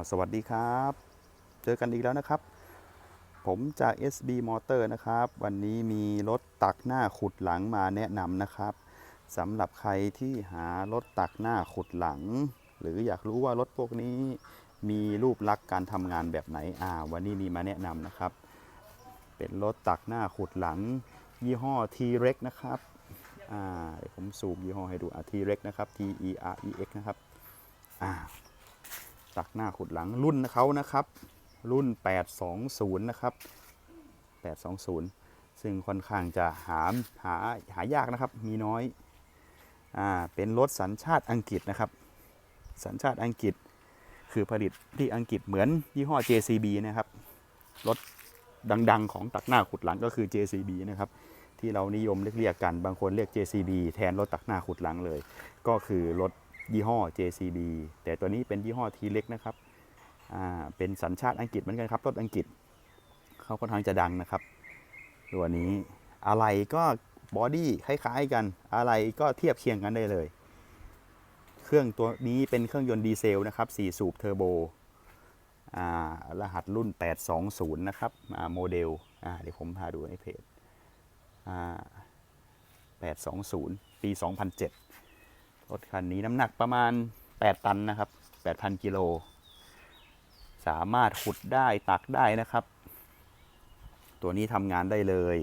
าวสวัสดีครับ เจอกันอีกแล้วนะครับ ผมจาก SB Motor นะครับ วันนี้มีรถตักหน้าขุดหลังมาแนะนำนะครับสำหรับใครที่หารถตักหน้าขุดหลัง หรืออยากรู้ว่ารถพวกนี้มีรูปลักษณ์การทำงานแบบไหนอ่าวันนี้มีมาแนะนำนะครับ เป็นรถตักหน้าขุดหลัง ยี่ห้อ T-Rex นะครับอ่าผมซูมยี่ห้อให้ดูอ่า T-Rex นะครับ T E R E X นะครับอ่า ตักหน้าขุดหลังรุ่นเขานะครับ รุ่น 820 นะครับ 820 ซึ่งค่อนข้างจะหาหาหายากนะครับ มีน้อยอ่าเป็นรถสัญชาติอังกฤษนะครับ สัญชาติอังกฤษคือผลิตที่อังกฤษเหมือนยี่ห้อ JCB นะครับ รถดังๆ ของตักหน้าขุดหลังก็คือ JCB นะครับ ที่เรานิยมเรียกๆกัน บางคนเรียก JCB แทนรถตักหน้าขุดหลังเลย ก็คือรถ ยี่ห้อ JCB แต่ตัวนี้เป็นยี่ห้อ T เล็กนะครับเป็นสัญชาติอังกฤษเหมือนกันครับรถอังกฤษเขาค่อนข้างจะดังนะครับตัวนี้อะไรก็บอดี้คล้ายๆกันอะไรก็เทียบเคียงกันได้เลย เครื่องตัวนี้เป็นเครื่องยนต์ดีเซลนะครับ 4 สูบเทอร์โบรหัสรุ่น 820 นะครับโมเดลเดี๋ยวผมพาดูในเพจ820 ปี 2007 รถคันนี้น้ำหนักประมาณ 8 ตันนะครับ 8,000 กิโล สามารถขุดได้ตักได้นะครับ ตัวนี้ทำงานได้เลย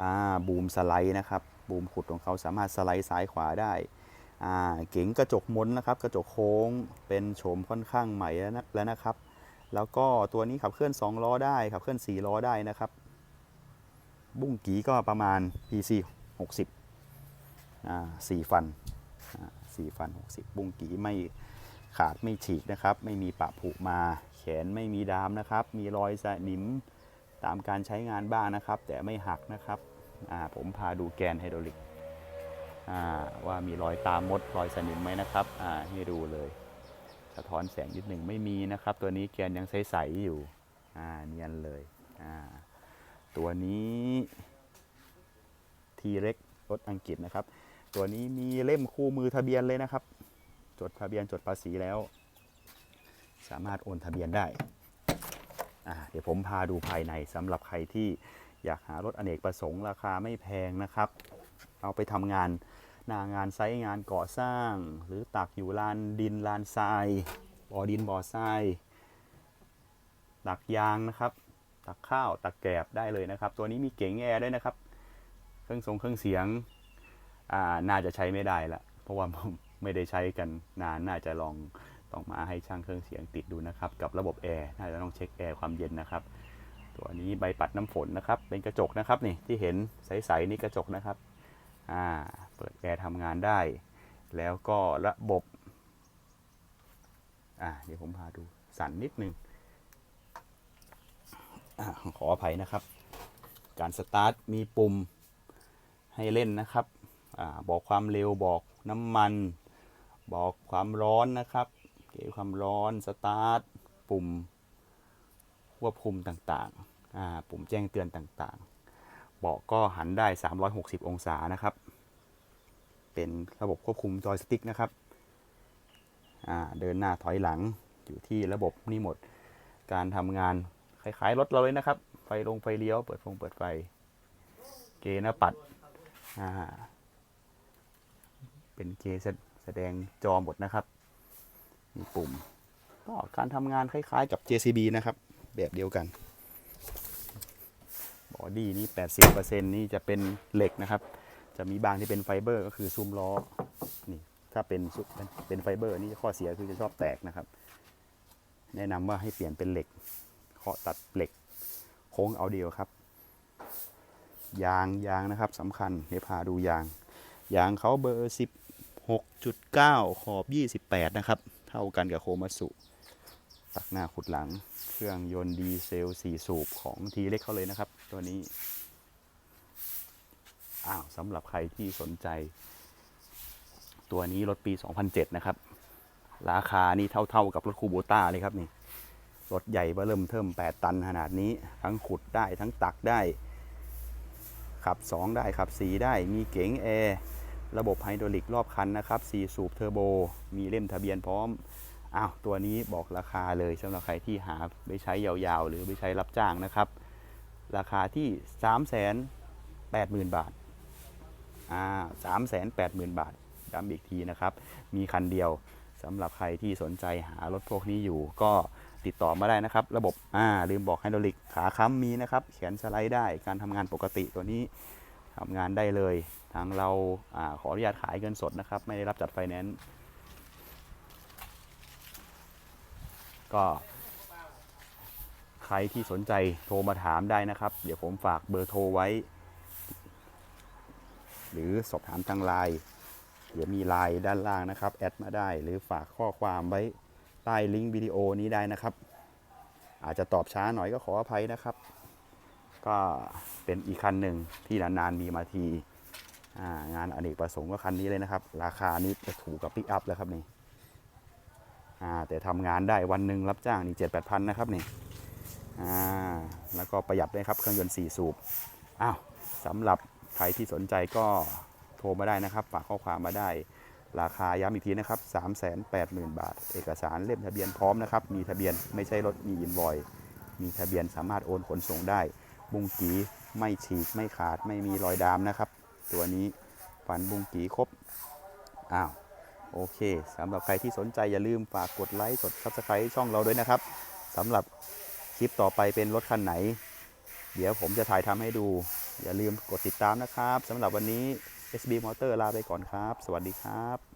อ่าบูมสไลด์นะครับ บูมขุดของเขาสามารถสไลด์ซ้ายขวาได้อ่าเก๋งกระจกมนนะครับ กระจกโค้งเป็นโฉมค่อนข้างใหม่แล้วนะแล้วนะครับ แล้วก็ตัวนี้ขับเคลื่อน 2 ล้อได้ขับเคลื่อน 4 ล้อได้นะครับ บุ้งกีก็ประมาณ PC 60อ่า4ฟัน สี่ฟัน 60 บุ้งกีไม่ขาดไม่ฉีกนะครับ ไม่มีปะผุมา แขนไม่มีดามนะครับ มีรอยสนิมตามการใช้งานบ้างนะครับ แต่ไม่หักนะครับผมพาดูแกนไฮดรอลิกว่ามีรอยตามมดรอยสนิมไหมนะครับอ่าให้ดูเลยสะท้อนแสงนิดหนึ่งไม่มีนะครับ ตัวนี้แกนยังใสๆอยู่เนียนเลยตัวนี้ทีเร็กรถอังกฤษนะครับ ตัวนี้มีเล่มคู่มือทะเบียนเลยนะครับ จดทะเบียนจดภาษีแล้ว สามารถโอนทะเบียนได้ เดี๋ยวผมพาดูภายในสำหรับใครที่อยากหารถอเนกประสงค์ราคาไม่แพงนะครับ เอาไปทำงานหน้างานไซต์งานก่อสร้าง หรือตักอยู่ลานดินลานทรายบ่อดินบ่อทรายตักยางนะครับ ตักข้าวตักแกบได้เลยนะครับ ตัวนี้มีเก๋งแอร์ด้วยนะครับ เครื่องทรงเครื่องเสียง น่าจะใช้ไม่ได้ละเพราะว่าผมไม่ได้ใช้กันนานน่าจะลองต้องมาให้ช่างเครื่องเสียงติดดูนะครับ กับระบบแอร์น่าจะต้องเช็คแอร์ความเย็นนะครับ ตัวนี้ใบปัดน้ำฝนนะครับ เป็นกระจกนะครับนี่ที่เห็นใสๆนี่กระจกนะครับอ่าเปิดแอร์ทำงานได้ แล้วก็ระบบอ่าเดี๋ยวผมพาดูสั่นนิดนึงอขออภัยนะครับ การสตาร์ทมีปุ่มให้เล่นนะครับ บอกความเร็วบอกน้ำมัน บอกความร้อนนะครับเกจความร้อนสตาร์ทปุ่มควบคุมต่างๆอ่าปุ่มแจ้งเตือนต่างๆ เบาะก็หันได้ 360 องศานะครับ เป็นระบบควบคุมจอยสติ๊กนะครับเดินหน้าถอยหลังอยู่ที่ระบบนี่หมด การทำงานคล้ายๆรถเราเลยนะครับ ไฟลงไฟเลี้ยว เปิดฟงเปิดไฟ เกหน้าปัดอ่า เป็นเกแสแสดงจอหมดนะครับ มีปุ่ม ก็การทำงานคล้ายๆกับ JCB นะครับ แบบเดียวกัน บอดี้นี่ 80%นี่จะเป็นเหล็กนะครับ จะมีบางที่เป็นไฟเบอร์ก็คือซุ้มล้อ นี่ ถ้าเป็นเป็นไฟเบอร์นี่ข้อเสียคือจะชอบแตกนะครับ แนะนำว่าให้เปลี่ยนเป็นเหล็กเคาะตัดเหล็กโค้งเอาเดียวครับ ยางยางนะครับสำคัญเดี๋ยวพาดูยางยางเขาเบอร์ 6.9 ขอบ 28 นะครับ เท่ากันกับโคมัสุตักหน้าขุดหลัง เครื่องยนต์ดีเซล 4 สูบของทีเล็กเขาเลยนะครับ ตัวนี้ อ้าวสำหรับใครที่สนใจ ตัวนี้รถปี 2007 นะครับ ราคานี่เท่าๆกับรถคูโบต้าเลยครับนี่ รถใหญ่เบ้อเริ่มเทิม 8 ตันขนาดนี้ ทั้งขุดได้ทั้งตักได้ ขับ 2 ได้ขับ 4 ได้ มีเก๋งแอร์ ระบบไฮดรอลิกรอบคันนะครับ4สูบเทอร์โบ มีเล่มทะเบียนพร้อม อ้าว ตัวนี้บอกราคาเลยสำหรับใครที่หาไปใช้ยาวๆ หรือไปใช้รับจ้างนะครับ ราคาที่ 3 8 0 0 0 0 บาท อ่า3 8 0 0 0 0บาทย้ำอีกทีนะครับ มีคันเดียวสำหรับใครที่สนใจหารถพวกนี้อยู่ ก็ติดต่อมาได้นะครับ ระบบ อ่า ลืมบอกไฮดรอลิก ขาค้ำมีนะครับ แขนสไลด์ได้ การทำงานปกติตัวนี้ ทำงานได้เลย ทางเราอาขออนุญาตขายเงินสดนะครับ ไม่ได้รับจัดไฟแนนซ์ก็ใครที่สนใจโทรมาถามได้นะครับ เดี๋ยวผมฝากเบอร์โทรไว้ หรือสอบถามทางไลน์เดี๋ยวมีไลน์ด้านล่างนะครับ แอดมาได้ หรือฝากข้อความไว้ใต้ลิงก์วิดีโอนี้ได้นะครับ อาจจะตอบช้าหน่อยก็ขออภัยนะครับ ก็เป็นอีกคันหนึ่งที่นานๆมีมาทีงานอเนกประสงค์ก็คันนี้เลยนะครับ ราคานี้จะถูกกับปิกอัพแล้วครับนี่แต่ทำงานได้วันหนึ่งรับจ้างนี่เจ็ดแปดพันนะครับนี่แล้วก็ประหยัดด้วยครับเครื่องยนต์4สูบอ้าวสำหรับใครที่สนใจก็โทรมาได้นะครับฝากข้อความมาได้ ราคาย้ำอีกทีนะครับ 380,000 บาท เอกสารเล่มทะเบียนพร้อมนะครับ มีทะเบียนไม่ใช่รถมีอินวอย มีทะเบียนสามารถโอนขนส่งได้ บุงกีไม่ฉีกไม่ขาดไม่มีรอยดามนะครับ ตัวนี้ฟันบุงกีครบอ้าวโอเคสำหรับใครที่สนใจอย่าลืมฝากกดไลค์กด Subscribe ช่องเราด้วยนะครับสำหรับคลิปต่อไปเป็นรถคันไหน เดี๋ยวผมจะถ่ายทำให้ดู อย่าลืมกดติดตามนะครับสำหรับวันนี้ SB Motor ลาไปก่อนครับ สวัสดีครับ